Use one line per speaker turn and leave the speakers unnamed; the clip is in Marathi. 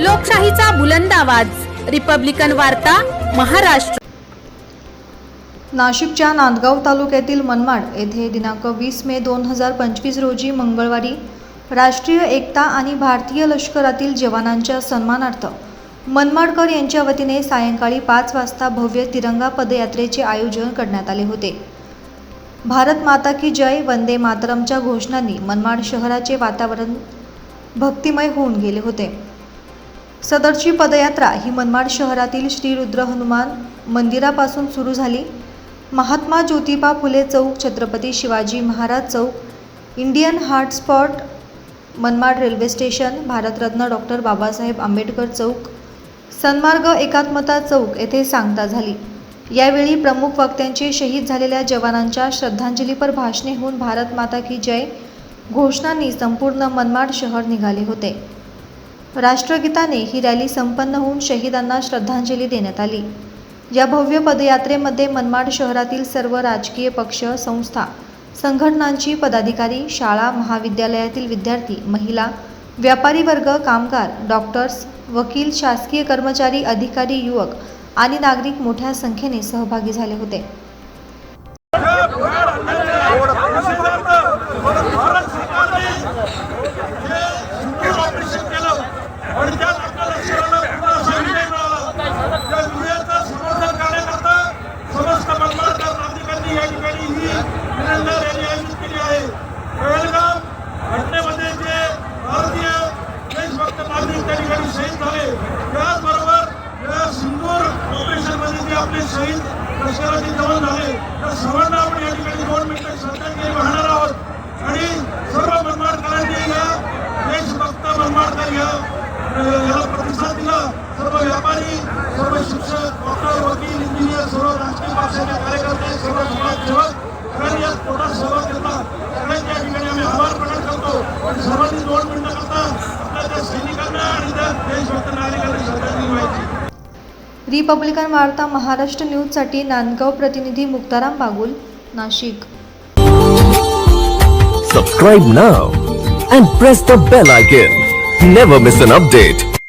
लोकशाहीचा बुलंद आवाज. रिपब्लिकन वार्ता महाराष्ट्र.
नाशिकच्या नांदगाव तालुक्यातील मनमाड येथे दिनांक वीस मे दोन हजार पंचवीस रोजी मंगळवारी राष्ट्रीय एकता आणि भारतीय लष्करातील जवानांच्या सन्मानार्थ मनमाडकर यांच्या वतीने सायंकाळी पाच वाजता भव्य तिरंगा पदयात्रेचे आयोजन करण्यात आले होते. भारत माता की जय वंदे मातरमच्या घोषणांनी मनमाड शहराचे वातावरण भक्तिमय होऊन गेले होते. सदरची पदयात्रा ही मनमाड शहरातील श्री रुद्र हनुमान मंदिरापासून सुरू झाली. महात्मा ज्योतिबा फुले चौक छत्रपती शिवाजी महाराज चौक Indian heart spot Manmad railway station Bharat Ratna doctor Babasaheb Ambedkar चौक सन्मार्ग एकात्मता चौक येथे सांगता झाली. यावेळी प्रमुख वक्त्यांचे शहीद झालेल्या जवानांच्या श्रद्धांजलीपर भाषणे होऊन भारत माता की जय घोषणांनी संपूर्ण मनमाड शहर निघाले होते. राष्ट्रगीताने ही रॅली संपन्न होऊन शहीदांना श्रद्धांजली देण्यात आली. या भव्य पदयात्रेमध्ये मनमाड शहरातील सर्व राजकीय पक्ष संस्था संघटनांची पदाधिकारी शाळा महाविद्यालयातील विद्यार्थी महिला व्यापारी वर्ग कामगार डॉक्टर्स वकील शासकीय कर्मचारी अधिकारी युवक आणि नागरिक मोठ्या संख्येने सहभागी झाले होते.
ऑपरेशनमध्ये आपले शहीद लष्कराचे जवान झाले. तर सर्वांना आपण या ठिकाणी दोन मिनिटं श्रद्धांजली वाहणार आहोत आणि सर्व मनमाडकरांनी या देशभक्त मनमाडकर या अ, याला प्रतिसाद दिला सर्व व्यापारी सर्व शिक्षक डॉक्टर वकील इंजिनियर सर्व राजकीय पक्षाचे कार्यकर्ते सर्व समाजसेवक सगळ्यांनी यात मोठा सहभाग घेतला सगळ्यांच्या या ठिकाणी आम्ही आभार प्रकट करतो आणि सर्वांनी दोन मिनिटं करता आपल्या त्या सैनिकांना आणि त्या देशभक्त नागरिकांना श्रद्धांजली व्हायची
रिपब्लिकन वार्ता महाराष्ट्र न्यूजसाठी नांदगाव प्रतिनिधी Muktaram Bagul Nashik.
Subscribe now and press the bell icon never miss an update